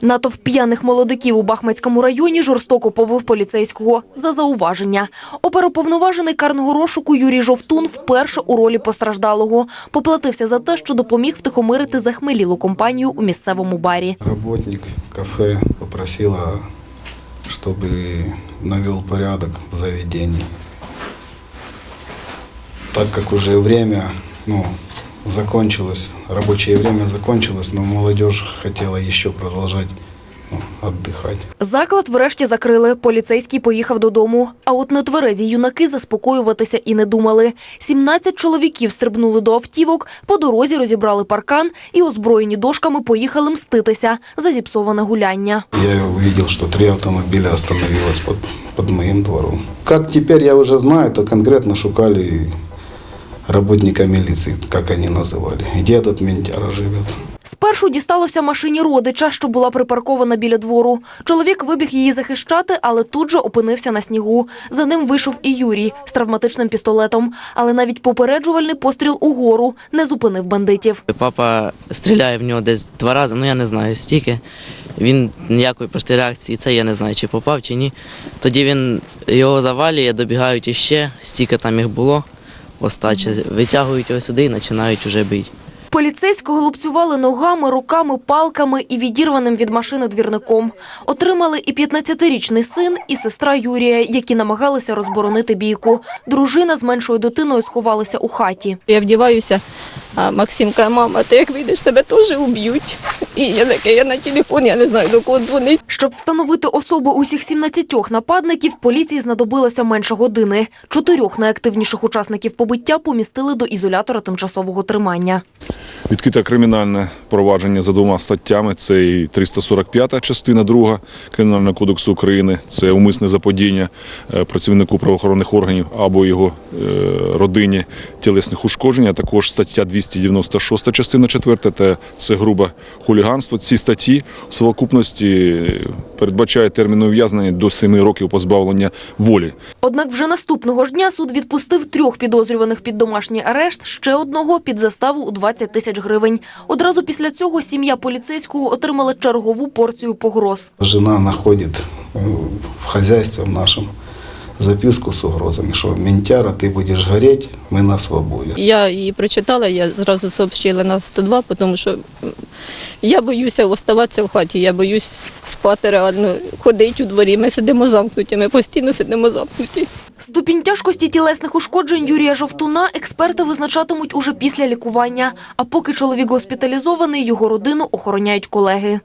Натовп п'яних молодиків у Бахмацькому районі жорстоко побив поліцейського за зауваження. Оперуповноважений карного розшуку Юрій Жовтун вперше у ролі постраждалого. Поплатився за те, що допоміг втихомирити захмелілу компанію у місцевому барі. Работник кафе попросила, чтобы навел порядок в заведении. Так как уже время ну, закончилось, рабочее время закончилось, но молодежь хотела еще продолжать ну, отдыхать. Заклад врешті закрили. Поліцейський поїхав додому. А от нетверезі юнаки заспокоюватися і не думали. 17 чоловіків стрибнули до автівок, по дорозі розібрали паркан і озброєні дошками поїхали мститися за зіпсоване гуляння. Я увидел, что три автомобиля остановилось под, под моим двором. Как теперь я уже знаю, то конкретно шукали работника милиции, как они называли. Где этот ментяра живет. Спершу дісталося машині родича, що була припаркована біля двору. Чоловік вибіг її захищати, але тут же опинився на снігу. За ним вийшов і Юрій з травматичним пістолетом. Але навіть попереджувальний постріл угору не зупинив бандитів. Папа стріляє в нього десь два рази, ну я не знаю стільки. Він ніякої простої реакції, це я не знаю, чи попав, чи ні. Тоді він його завалює, добігають іще, стільки там їх було. Остаче витягують його сюди і починають вже бити. Поліцейського лупцювали ногами, руками, палками і відірваним від машини двірником. Отримали і 15-річний син, і сестра Юрія, які намагалися розборонити бійку. Дружина з меншою дитиною сховалися у хаті. Я вдіваюся, а Максим каже, мама, ти як вийдеш, тебе теж уб'ють. І я таке, я на телефон, я не знаю, до кого дзвонити. Щоб встановити особи усіх 17 нападників, поліції знадобилося менше години. Чотирьох найактивніших учасників побиття помістили до ізолятора тимчасового тримання. Відкрите кримінальне провадження за двома статтями. Це і 345 частина 2 Кримінального кодексу України. Це умисне заподіння е, працівнику правоохоронних органів або його е, родині тілесних ушкоджень. А також стаття 296 частина 4 та це грубе хуліганство. Ці статті в совокупності передбачають термін ув'язнення до 7 років позбавлення волі. Однак вже наступного ж дня суд відпустив трьох підозрюваних під домашній арешт, ще одного під заставу у 20 тисяч гривень. Одразу після цього сім'я поліцейського отримала чергову порцію погроз. Жена находит э, в хозяйстве в нашем записку с угрозами, что ментяра, ты будешь гореть, мы на свободе. Я її прочитала, я зразу сообщила на 102, тому що я боюся оставатися в хаті, я боюсь спати реально, ходити у дворі. Ми сидимо замкнуті, ми постійно сидимо замкнуті. Ступінь тяжкості тілесних ушкоджень Юрія Жовтуна експерти визначатимуть уже після лікування. А поки чоловік госпіталізований, його родину охороняють колеги.